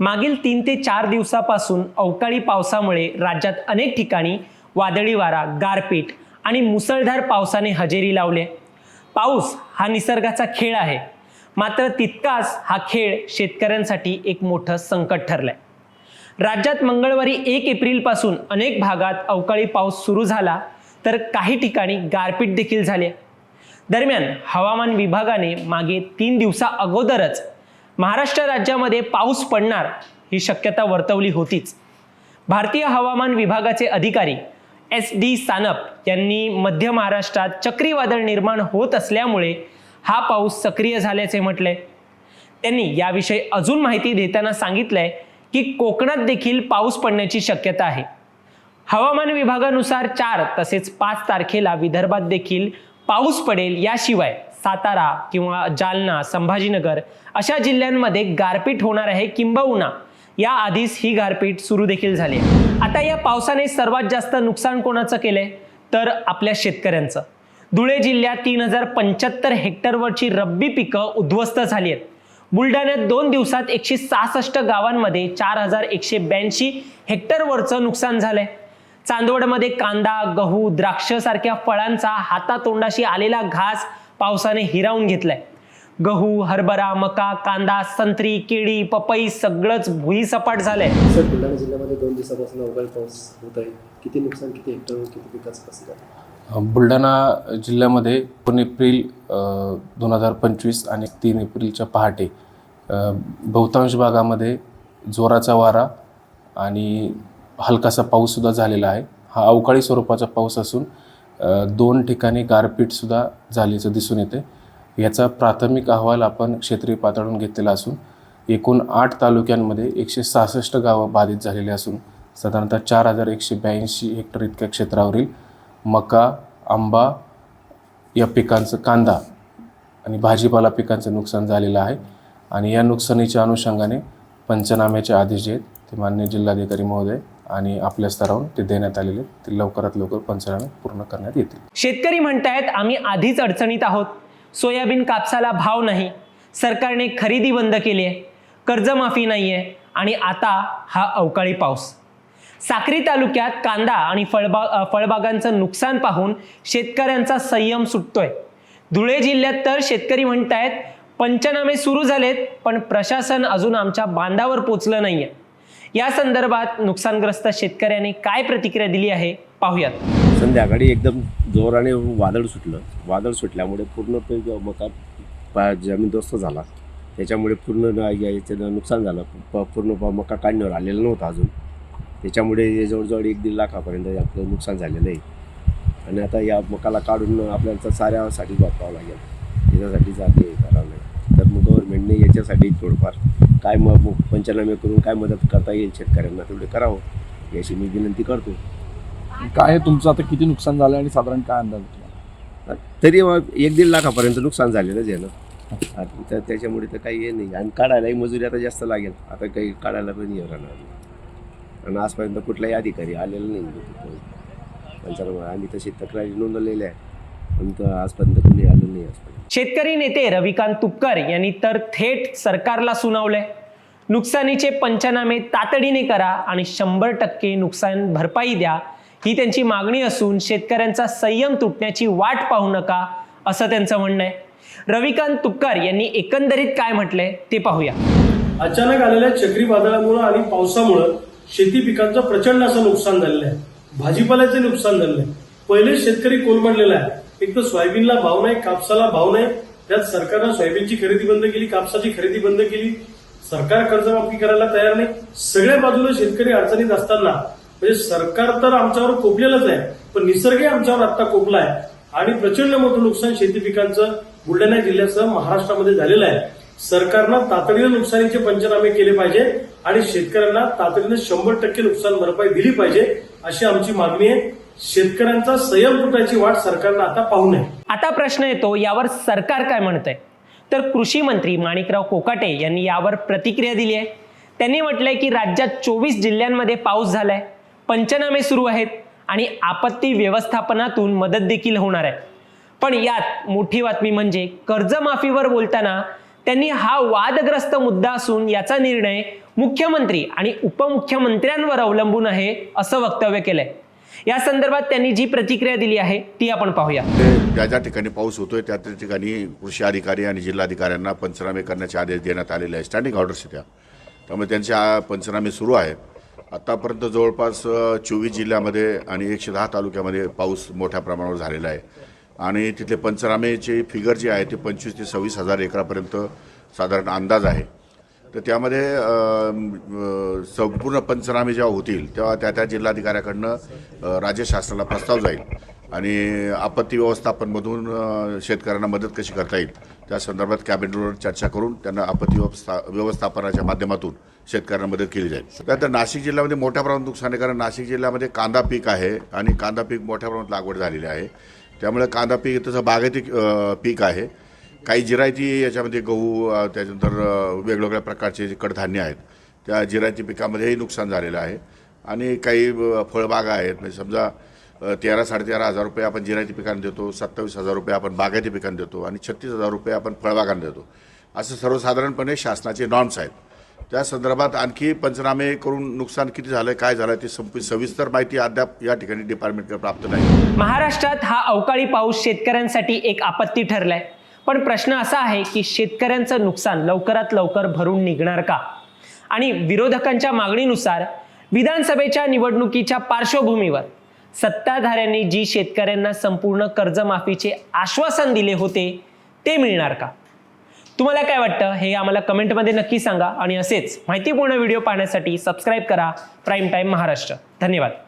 मागील तीन ते चार दिवसापासून अवकाळी पावसामुळे राज्यात अनेक ठिकाणी वादळी वारा गारपीट आणि मुसळधार पावसाने हजेरी लावले पाऊस हा निसर्गाचा खेळ आहे. मात्र तितकाच हा खेळ शेतकऱ्यांसाठी एक मोठं संकट ठरलंय. राज्यात मंगळवारी एक एप्रिलपासून अनेक भागात अवकाळी पाऊस सुरू झाला तर काही ठिकाणी गारपीट देखील झाली दरम्यान हवामान विभागाने मागे तीन दिवसा अगोदरच महाराष्ट्र राज्यामध्ये पाऊस पडणार ही शक्यता वर्तवली होतीच. भारतीय हवामान विभागाचे अधिकारी एस डी सानप यांनी मध्य महाराष्ट्रात चक्रीवादळ निर्माण होत असल्यामुळे हा पाऊस सक्रिय झाल्याचे म्हटले. त्यांनी याविषयी अजून माहिती देताना सांगितलंय की कोकणात देखील पाऊस पडण्याची शक्यता आहे. हवामान विभागानुसार चार तसेच पाच तारखेला विदर्भात देखील पाऊस पडेल याशिवाय सातारा किंवा जालना संभाजीनगर अशा जिल्ह्यांमध्ये गारपीट होणार आहे किंबहुना. या आधीच ही गारपीट सुरू देखील झाली आहे. आता या पावसाने सर्वात जास्त नुकसान कोणाचं केलंय? तर आपल्या शेतकऱ्यांचं. धुळे जिल्ह्यात तीन हजार पंच्याहत्तर हेक्टरवरची रब्बी पिकं उद्ध्वस्त झाली आहेत. बुलढाण्यात दोन दिवसात एकशे सहासष्ट गावांमध्ये चार हजार एकशे ब्याऐंशी हेक्टरवरचं नुकसान झालंय. चांदवडमध्ये कांदा गहू द्राक्ष सारख्या फळांचा हातातोंडाशी आलेला घास पावसाने हिरावून घेतलाय. गहू हरभरा मका कांदा संत्री केळी पपई सगळंच भुईसपाट झालंय. सर बुलढाणा जिल्ह्यामध्ये दोन दिवसापासून अवकाळी पाऊस होत आहे. किती नुकसान किती हेक्टर किती पिकाचं कसं झालं? बुलढाणा जिल्ह्यामध्ये दोन एप्रिल दोन हजार पंचवीस आणि तीन एप्रिलच्या पहाटे बहुतांश भागामध्ये जोराचा वारा आणि हलकासा पाऊससुद्धा झालेला आहे. हा अवकाळी स्वरूपाचा पाऊस असून दोन ठिकाणी गारपीटसुद्धा झाल्याचं दिसून येते याचा प्राथमिक अहवाल आपण क्षेत्रीय पातळीवरून घेतलेला असून एकूण आठ तालुक्यांमध्ये एकशे सहासष्ट गावं बाधित झालेली असून साधारणतः चार हजार एकशे ब्याऐंशी हेक्टर इतक्या क्षेत्रावरील मका आंबा या पिकांचं कांदा आणि भाजीपाला पिकांचं नुकसान झालेलं आहे. आणि या नुकसानीच्या अनुषंगाने पंचनाम्याचे आदेश जे आहेत ते मान्य जिल्हाधिकारी महोदय आणि आपल्या स्तरावरून ते देण्यात आलेले ते लवकरात लवकर पंचनामे पूर्ण करण्यात येतील. शेतकरी म्हणतायत आम्ही आधीच अडचणीत आहोत. सोयाबीन कापसाला भाव नाही. सरकारने खरेदी बंद केली आहे. कर्जमाफी नाही आहे आणि आता हा अवकाळी पाऊस. साक्री तालुक्यात कांदा आणि फळबा फळबागांचं नुकसान पाहून शेतकऱ्यांचा संयम सुटतोय. धुळे जिल्ह्यात तर शेतकरी म्हणतायत पंचनामे सुरू झालेत पण प्रशासन अजून आमच्या बांधावर पोचलं नाहीये. या संदर्भात नुकसानग्रस्त शेतकऱ्याने काय प्रतिक्रिया दिली आहे? पाहूयात. संध्याकाळी एकदम जोराने वादळ सुटलं. वादळ सुटल्यामुळे पूर्ण ते मका जमीनदोस्त झाला त्याच्यामुळे पूर्ण याचं नुकसान झालं. प पूर्ण प- मका काढण्यावर आलेलं नव्हतं अजून. त्याच्यामुळे जवळजवळ एक दीड लाखापर्यंत आपलं नुकसान झालेलं आहे. आणि आता या मकाला काढून आपल्याला साऱ्यासाठी वापरावं लागेल. याच्यासाठी जाते करावं लागेल. तर मग गव्हर्मेंटने याच्यासाठी थोडंफार काय मग पंचनामे करून काय मदत करता येईल शेतकऱ्यांना तेवढे करावं. याची मी विनंती करतो. काय तुमचं? आता किती नुकसान झालं आणि साधारण काय अंदाज? तरी मग एक दीड लाखापर्यंत नुकसान झालेलंच आहे ना. तर त्याच्यामुळे तर काही हे नाही. आणि काढायलाही मजुरी आता जास्त लागेल. आता काही काढायला पण हे राहणार नाही. आणि आजपर्यंत कुठलाही अधिकारी आलेला नाही. पंचायत आम्ही तशी तक्रारी नोंदवलेल्या आहे पण आजपर्यंत कोणी आलं नाही आजपर्यंत. शेतकरी नेते रविकांत तुपकर यांनी तर थेट सरकारला सुनावलंय. नुकसानीचे पंचनामे तातडीने करा आणि शंभर टक्के नुकसान भरपाई द्या. ही त्यांची मागणी असून शेतकऱ्यांचा संयम तुटण्याची वाट पाहू नका असं त्यांचं म्हणणं आहे. रविकांत तुपकर यांनी एकंदरीत काय म्हटलंय ते पाहूया. अचानक आलेल्या चक्रीवादळामुळं आणि पावसामुळं शेती पिकांचं प्रचंड असं नुकसान झालेलं आहे. भाजीपाल्याचे नुकसान झालेलं आहे. पहिले शेतकरी कोलमडलेला आहे. एक तर सोयाबीनला भाव नाही कापसाला भाव नाही. त्यात सरकारनं सोयाबीनची खरेदी बंद केली कापसाची खरेदी बंद केली. सरकार कर्जमाफी करायला तयार नाही. सगळ्या बाजूला शेतकरी अडचणीत असताना म्हणजे सरकार तर आमच्यावर कोपलेलंच आहे पण निसर्गही आमच्यावर आता कोपला आहे. आणि प्रचंड मोठं नुकसान शेती पिकांचं बुलढाणा जिल्ह्यासह महाराष्ट्रामध्ये झालेलं आहे. सरकारनं तातडीनं नुकसानीचे पंचनामे केले पाहिजे आणि शेतकऱ्यांना तातडीनं शंभर टक्के नुकसान भरपाई दिली पाहिजे अशी आमची मागणी आहे. शेतकऱ्यांचा संयम तुटायची वाट सरकारनं आता पाहू नये. आता प्रश्न येतो यावर सरकार काय म्हणतंय? तर कृषी मंत्री माणिकराव कोकाटे यांनी यावर प्रतिक्रिया दिली आहे. त्यांनी म्हटलंय की राज्यात चोवीस जिल्ह्यांमध्ये पाऊस झालाय पंचनामे सुरू आहेत आणि आपत्ती व्यवस्थापनातून मदत देखील होणार आहे. पण यात मोठी बातमी म्हणजे कर्जमाफीवर बोलताना त्यांनी हा वादग्रस्त मुद्दा असून याचा निर्णय मुख्यमंत्री आणि उपमुख्यमंत्र्यांवर अवलंबून आहे असं वक्तव्य केलंय. या संदर्भात त्यांनी जी प्रतिक्रिया दिली आहे ती आपण पाहूया. ज्या ज्या ठिकाणी पाऊस होतोय त्या त्या ठिकाणी कृषी अधिकारी आणि जिल्हाधिकाऱ्यांना पंचनामे करण्याचे आदेश देण्यात आलेले आहे स्टँडिंग ऑर्डर्स त्या. त्यामुळे त्यांचे पंचनामे सुरू आहे आत्तापर्यंत जवळपास चोवीस जिल्ह्यामध्ये आणि एकशे दहा तालुक्यामध्ये पाऊस मोठ्या प्रमाणावर झालेला आहे. आणि तिथले पंचनामेचे फिगर जे आहे ते पंचवीस ते सव्वीस हजार एकरापर्यंत साधारण अंदाज आहे. तर त्यामध्ये संपूर्ण पंचनामे जेव्हा होतील तेव्हा त्या त्या जिल्हाधिकाऱ्याकडनं अ, राज्य शासनाला प्रस्ताव जाईल आणि आपत्ती व्यवस्थापनमधून शेतकऱ्यांना मदत कशी करता येईल त्या संदर्भात कॅबिनेटवर चर्चा करून त्यांना आपत्ती व्यवस्था व्यवस्थापनाच्या माध्यमातून शेतकऱ्यांना मदत केली जाईल. त्यानंतर नाशिक जिल्ह्यामध्ये मोठ्या प्रमाणात नुकसान आहे कारण नाशिक जिल्ह्यामध्ये कांदा पीक आहे आणि कांदा पीक मोठ्या प्रमाणात लागवड झालेली आहे. त्यामुळे कांदा पीक तसं बागायती पीक आहे. काही जिरायती याच्यामध्ये गहू त्याच्यानंतर वेगवेगळ्या प्रकारचे जे कडधान्य आहेत त्या जिरायती पिकामध्येही नुकसान झालेलं आहे. आणि काही फळबागा आहेत. म्हणजे समजा तेरा साडेतेरा हजार रुपये आपण जिरायती पिकांना देतो सत्तावीस हजार रुपये आपण बागायती पिकांना देतो आणि छत्तीस हजार रुपये आपण फळबागांना देतो. असं सर्वसाधारणपणे शासनाचे नॉर्म्स आहेत. त्या संदर्भात आणखी पंचनामे करून नुकसान किती झालं काय झालं ते संप सविस्तर माहिती अद्याप या ठिकाणी डिपार्टमेंटकडे प्राप्त नाही. महाराष्ट्रात हा अवकाळी पाऊस शेतकऱ्यांसाठी एक आपत्ती ठरलाय. पण प्रश्न असा आहे की शेतकऱ्यांचं नुकसान लवकरात लवकर भरून निघणार का? आणि विरोधकांच्या मागणीनुसार विधानसभेच्या निवडणुकीच्या पार्श्वभूमीवर सत्ताधाऱ्यांनी जी शेतकऱ्यांना संपूर्ण कर्जमाफीचे आश्वासन दिले होते ते मिळणार का? तुम्हाला काय वाटतं हे आम्हाला कमेंटमध्ये नक्की सांगा आणि असेच माहितीपूर्ण व्हिडिओ पाहण्यासाठी सबस्क्राईब करा. Prime time Maharashtra. धन्यवाद.